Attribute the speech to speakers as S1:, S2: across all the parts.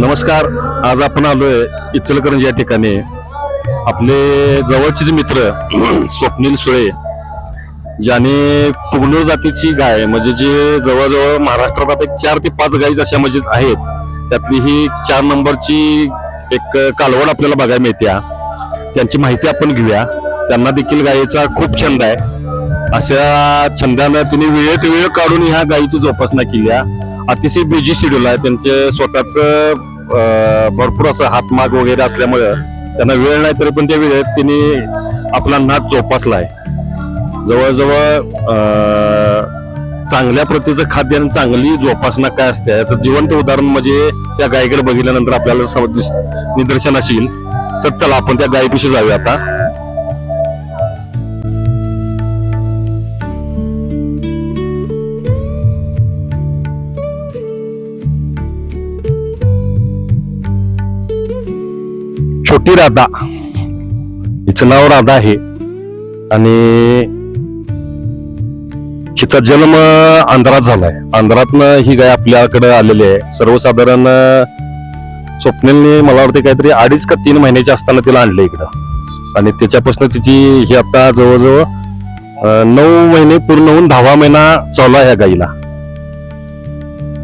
S1: नमस्कार. आज आपण आलोय इचलकरंज या ठिकाणी. आपले जवळचेच मित्र स्वप्नील सुळे. ज्याने पुगनूर जातीची गाय म्हणजे जे जवळजवळ महाराष्ट्रात आता एक चार ते पाच गायी अशा म्हणजे आहेत त्यातली ही चार नंबरची एक कालवड आपल्याला बघायला मिळत्या त्यांची माहिती आपण घेऊया. त्यांना देखील गायीचा खूप छंद आहे. अशा छंदानं तिने वेळेत वेळ काढून ह्या गायीची जोपासना केली आहे. अतिशय बिझी शेड्यूल आहे. त्यांचे स्वतःच भरपूर असं हातमाग वगैरे असल्यामुळे त्यांना वेळ नाही तरी पण त्या वेळेत त्यांनी आपला नाद जोपासला आहे. जवळजवळ चांगल्या प्रतीचं खाद्य आणि चांगली जोपासना काय असते याचं जिवंत उदाहरण म्हणजे त्या गायीकडे बघितल्यानंतर आपल्याला निदर्शन असेल तर चला आपण त्या गायीपिशी जाऊया आता. छोटी राधा. हिचं नाव राधा आहे. आणि हिचा जन्म आंध्रात झालाय. आंध्रातनं ही गाय आपल्याकडे आलेली आहे. सर्वसाधारण अं, स्वप्नीलने मला वाटते काहीतरी अडीच का तीन महिन्याची असताना तिला आणलं इकडं. आणि त्याच्यापासून तिची ही आता जवळजवळ नऊ महिने पूर्ण होऊन दहावा महिना चालू आहे ह्या गाईला.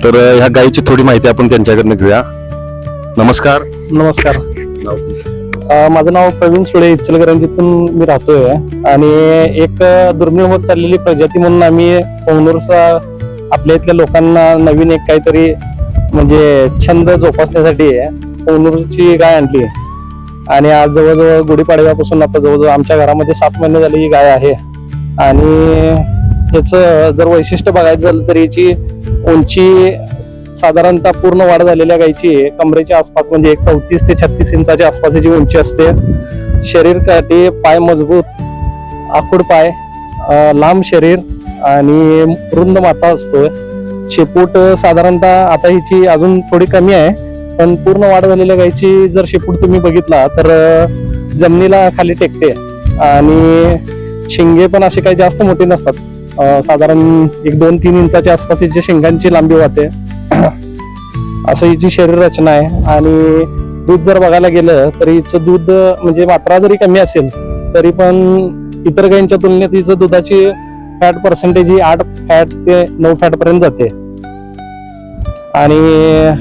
S1: तर ह्या गायीची थोडी माहिती आपण त्यांच्याकडनं घेऊया. नमस्कार.
S2: नमस्कार. माझं नाव प्रवीण सुळे इचलकरंजीतून मी राहतोय. आणि एक दुर्मिळ होत चाललेली प्रजाती म्हणून आम्ही पवनूरचा आपल्या इथल्या लोकांना नवीन एक काहीतरी म्हणजे छंद जोपासण्यासाठी पवनूरची गाय आणली. आणि आज जवळजवळ गुढीपाडव्यापासून आता जवळजवळ आमच्या घरामध्ये सात महिने झाले ही गाय आहे. आणि याचं जर वैशिष्ट्य बघायचं झालं तर याची उंची साधारणतः पूर्ण वाढ झालेल्या गायची कमरेच्या आसपास म्हणजे एक चौतीस ते छत्तीस इंचाच्या आसपास जी उंची असते शरीर काठी पाय मजबूत आखूड पाय लांब शरीर आणि रुंद माता असतो शेपूट साधारणतः आता हिची अजून थोडी कमी आहे पण पूर्ण वाढ झालेल्या गायची जर शेपूट तुम्ही बघितला तर जमिनीला खाली टेकते. आणि शिंगे पण असे काही जास्त मोठे नसतात. साधारण एक दोन तीन इंचाच्या आसपास हिच्या शेंगांची लांबी वाहते. असं हिची शरीर रचना आहे. आणि दूध जर बघायला गेलं तर हिचं दूध म्हणजे मात्रा जरी कमी असेल तरी पण इतर गायींच्या तुलनेत हिचं दुधाची फॅट पर्सेंटेज ही आठ फॅट ते नऊ फॅट पर्यंत जाते. आणि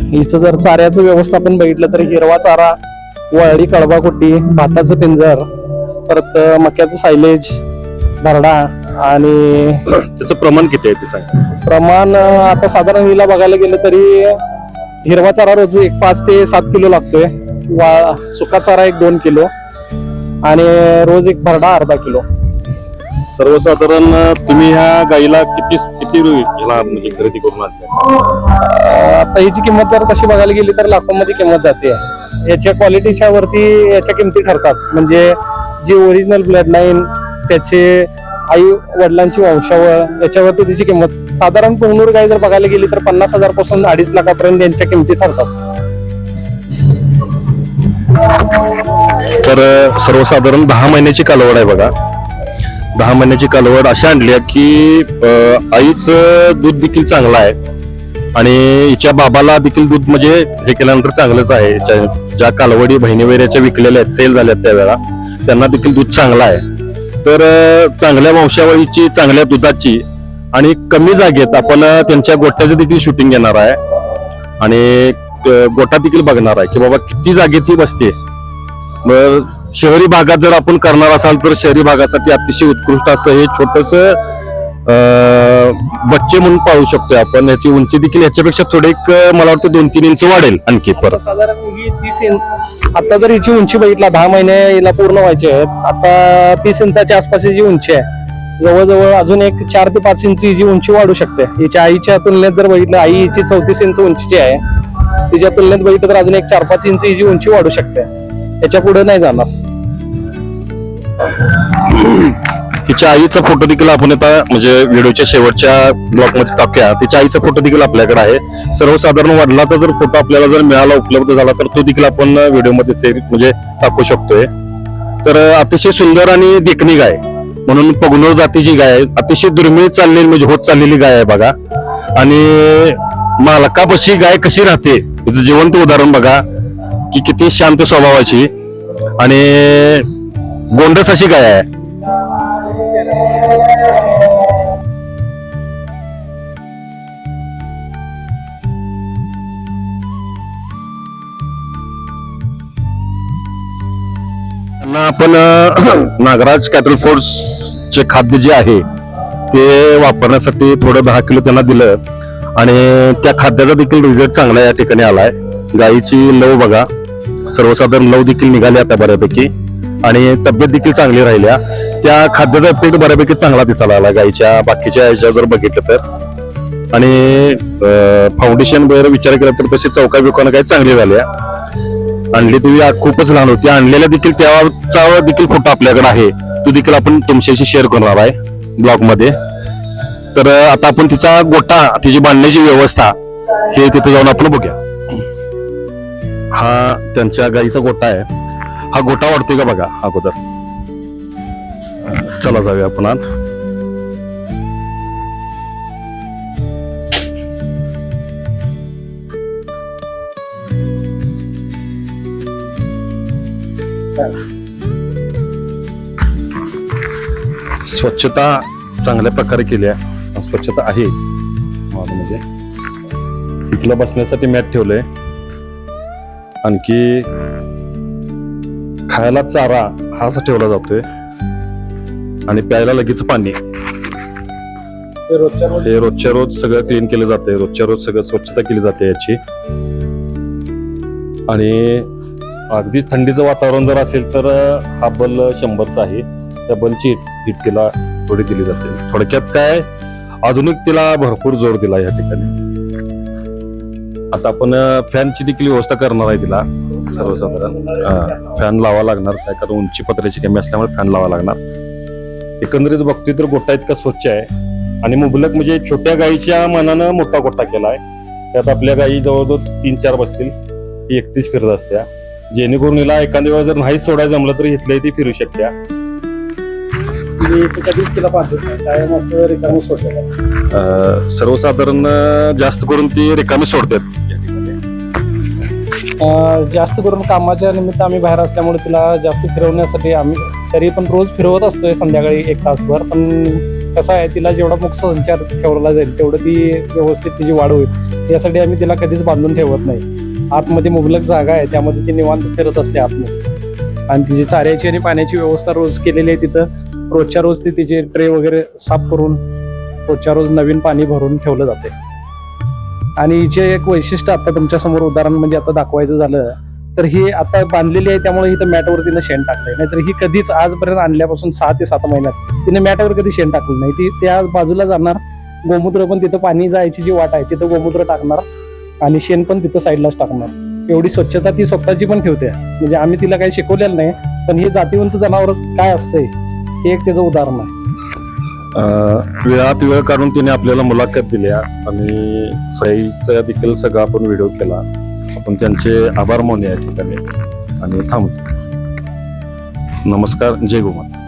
S2: हिचं जर चाऱ्याचं व्यवस्थापन बघितलं तर हिरवा चारा वळडी कडबा कुट्टी भाताचं पिंजर परत मक्याचं सायलेज भरडा आणि
S1: त्याचं प्रमाण किती आहे ते सांग.
S2: प्रमाण आता साधारण हिला बघायला गेलं तरी हिरवा चारा रोज एक पाच ते सात किलो लागतोय. वा सुका चारा एक दोन किलो. आणि रोज एक भरडा अर्धा किलो.
S1: सर्वसाधारण तुम्ही ह्या गाईला किती किती ह्याला म्हणजे खरेदी करून
S2: आता हिची किंमत जर तशी बघायला गेली तर लाखोमध्ये किंमत जाते. याच्या क्वालिटीच्या वरती याच्या किमती ठरतात. म्हणजे जी ओरिजिनल ब्लड लाईन त्याचे आई वडिलांची वंशावळ याच्यावरती तिची किंमत. साधारण कोंगणूर गाय जर बघायला गेली तर पन्नास हजारपासून अडीच लाखापर्यंत यांच्या किमती ठरतात.
S1: तर सर्वसाधारण दहा महिन्याची कालवड आहे बघा. दहा महिन्याची कालवड अशी आणली आहे की आईच आईचं दूध देखील चांगलं आहे. आणि हिच्या बाबाला देखील दूध म्हणजे हे केल्यानंतर चांगलंच आहे. ज्या- ज्या कालवडी बहिणी वगैरे विकलेल्या आहेत सेल झाल्या त्यावेळेला त्यांना देखील दूध चांगलं आहे. तर चांगल्या वंशावळीची चांगल्या दुधाची आणि कमी जागेत आपण त्यांच्या गोट्याचं देखील शूटिंग घेणार आहे. आणि अं, गोटा देखील बघणार आहे की बाबा किती जागेत ही बसते. मग शहरी भागात जर आपण करणार असाल तर शहरी भागासाठी अतिशय उत्कृष्ट असं हे छोटस बच्चे म्हणून पाळू शकतोय आपण. याची उंची देखील याच्यापेक्षा थोडे मला वाटतं दोन तीन इंच वाढेल आणखी परत.
S2: साधारण ही तीस इंच आता जर हिची उंची बघितला दहा महिने हिला पूर्ण व्हायचे आहेत. आता तीस इंचाच्या आसपास जी उंची आहे जवळजवळ अजून एक चार ते पाच इंच हिची उंची वाढू शकते. हिच्या आईच्या तुलनेत जर बघितलं आई हिची चौतीस इंच उंचीची आहे. तिच्या तुलनेत बघितलं तर अजून एक चार पाच इंच हिची उंची वाढू शकते. याच्यापुढे नाही जाणार.
S1: तिच्या आईचा फोटो देखील आपण आता म्हणजे व्हिडिओच्या शेवटच्या ब्लॉकमध्ये टाकूया. तिच्या आईचा फोटो देखील आपल्याकडे आहे. सर्वसाधारण वडिलाचा जर फोटो आपल्याला जर मिळाला उपलब्ध झाला तर तो देखील आपण व्हिडिओमध्ये म्हणजे टाकू शकतोय. तर अतिशय सुंदर आणि देखणी गाय. म्हणून पगनोर जातीची गाय आहे. अतिशय दुर्मिळ चाललेली म्हणजे होत चाललेली गाय आहे बघा. आणि मालकापाशी गाय कशी राहते तिचं जिवंत उदाहरण बघा. की किती शांत स्वभावाची. आणि गोंडस अशी गाय आहे. आपण नागराज कॅटल फोर्स चे खाद्य जे आहे ते वापरण्यासाठी थोडं दहा किलो त्यांना दिलं. आणि त्या खाद्याचा देखील रिझल्ट चांगला या ठिकाणी आलाय. गाईची लव बघा. सर्वसाधारण लव देखील निघाली आता बऱ्यापैकी. आणि तब्येत देखील चांगली राहिल्या. त्या खाद्याचा इफेक्ट बऱ्यापैकी चांगला दिसायला आला. गाईच्या बाकीच्या ह्याच्या जर बघितलं तर. आणि फाउंडेशन वगैरे विचार केला तर तशी चौका बिकानं काही चांगली झाल्या. आणली ती खूपच लहान होती. आणलेल्या देखील त्याचा देखील फोटो आपल्याकडे आहे. तो देखील आपण तुमच्याशी शेअर करणार आहे ब्लॉगमध्ये. तर आता आपण तिचा गोटा तिची बांधण्याची व्यवस्था हे तिथे जाऊन आपण बघूया. हा त्यांच्या गाईचा गोटा आहे. हा गोटा वाढतोय का बघा अगोदर. चला जाऊया आपण आज स्वच्छता चांगल्या प्रकारे केली आहे. स्वच्छता आहे. म्हणजे इथलं बसण्यासाठी मॅट ठेवलंय. आणखी खायला चारा हा असा ठेवला जातोय. आणि प्यायला लगेच पाणी. हे रोजच्या रोज? सगळं क्लीन केलं जाते रोजच्या रोज सगळं स्वच्छता केली जाते याची. आणि अगदी थंडीचं वातावरण जर असेल तर हा बल शंभरचा आहे. त्या बलची हिट तिला थोडी दिली जाते. थोडक्यात काय आधुनिकतेला भरपूर जोर दिला या ठिकाणी. आता आपण फॅनची देखील व्यवस्था करणार आहे तिला. सर्वसाधारण. फॅन लावा लागणार. आहे कारण उंची पत्र्याची कमी असल्यामुळे फॅन लावा लागणार. एकंदरीत बघतोय तर गोठा इतका स्वच्छ आहे. आणि मुबलक म्हणजे छोट्या गायीच्या मनानं मोठा गोठा केला आहे. त्यात आपल्या गायी जवळजवळ तीन चार बसतील. एकटीच फिरत असत्या. जेणेकरून हिला एखाद्या वेळा जर नाही सोडायला जमलं तर इथल्या ती फिरू शकत्या
S2: मी इथे कधीच तिला पाहतच नाही. कायम असं रिकामी सोडलेलं असतं.
S1: अं, सर्वसाधारण अं, जास्त करून ती रिकामी सोडतात. या ठिकाणी.
S2: अं, जास्त करून कामाच्या निमित्त आम्ही बाहेर असल्यामुळे तिला जास्त फिरवण्यासाठी आम्ही तरी पण रोज फिरवत असतोय संध्याकाळी एक तासभर. पण कसं आहे तिला जेवढा मुख संचार ठेवला जाईल तेवढं ती व्यवस्थित तिची वाढ होईल. यासाठी आम्ही तिला कधीच बांधून ठेवत नाही. आतमध्ये मुबलक जागा आहे त्यामध्ये ती निवांत फिरत असते आतमध्ये. आणि तिची चाऱ्याची आणि पाण्याची व्यवस्था रोज केलेली आहे तिथं. रोजच्या रोज ती तिचे ट्रे वगैरे साफ करून रोजच्या रोज नवीन पाणी भरून ठेवलं जाते. आणि हिचे एक वैशिष्ट्य आता तुमच्यासमोर उदाहरण म्हणजे आता दाखवायचं झालं तर ही आता बांधलेली आहे त्यामुळे इथं मॅटवर तिनं शेण टाकलंय. नाहीतर ही कधीच आजपर्यंत आणल्यापासून सहा ते सात महिन्यात तिने मॅटवर कधी शेण टाकलं नाही. ती त्या बाजूला जाणार गोमूत्र पण तिथं पाणी जायची जी वाट आहे तिथं गोमूत्र टाकणार. आणि शेण पण तिथं साईडलाच टाकणार. एवढी स्वच्छता ती स्वतःची पण ठेवते. म्हणजे आम्ही तिला काही शिकवलेलं नाही पण हे जातीवंत जनावर काय असतंय हे एक त्याचं उदाहरण आहे.
S1: वेळात वेळ काढून तिने आपल्याला मुलाखत दिल्या आणि सईचा देखील सगळा आपण व्हिडिओ केला. आपण त्यांचे आभार मानूया ठिकाणी. आणि थांबतो. नमस्कार जय गोमाता.